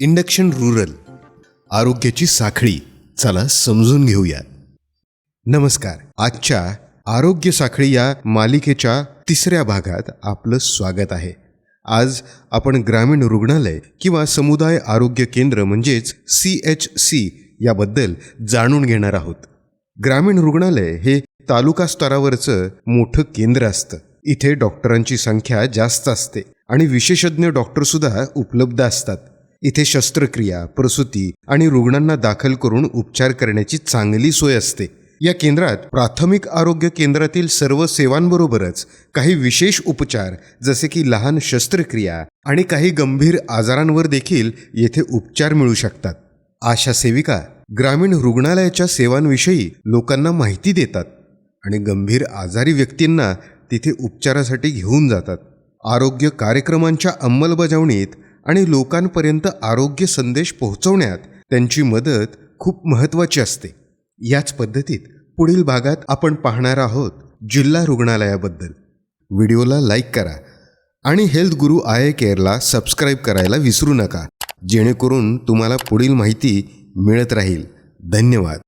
Induction rural आरोग्याची साखळी. चला समजून घेऊया. नमस्कार. आजच्या आरोग्य साखळी या मालिकेच्या तिसऱ्या भागात आपलं स्वागत आहे. आज आपण ग्रामीण रुग्णालय किंवा समुदाय आरोग्य केंद्र म्हणजेच सी एच सी याबद्दल जाणून घेणार आहोत. ग्रामीण रुग्णालय हे तालुका स्तरावरचं मोठं केंद्र असतं. इथे डॉक्टरांची संख्या जास्त असते आणि विशेषज्ञ डॉक्टरसुद्धा उपलब्ध असतात. इथे शस्त्रक्रिया प्रसूती आणि रुग्णांना दाखल करून उपचार करण्याची चांगली सोय असते. या केंद्रात प्राथमिक आरोग्य केंद्रातील सर्व सेवांबरोबरच काही विशेष उपचार जसे की लहान शस्त्रक्रिया आणि काही गंभीर आजारांवर देखील येथे उपचार मिळू शकतात. आशा सेविका ग्रामीण रुग्णालयाच्या सेवांविषयी लोकांना माहिती देतात आणि गंभीर आजारी व्यक्तींना तिथे उपचारासाठी घेऊन जातात. आरोग्य कार्यक्रमांच्या अंमलबजावणीत आणि लोकांपर्यंत आरोग्य संदेश पोहोचवण्यात त्यांची मदत खूप महत्त्वाची असते. याच पद्धतीत पुढील भागात आपण पाहणार आहोत जिल्हा रुग्णालयाबद्दल. व्हिडिओला लाईक करा आणि हेल्थ गुरु आय केअरला सबस्क्राईब करायला विसरू नका जेणेकरून तुम्हाला पुढील माहिती मिळत राहील. धन्यवाद.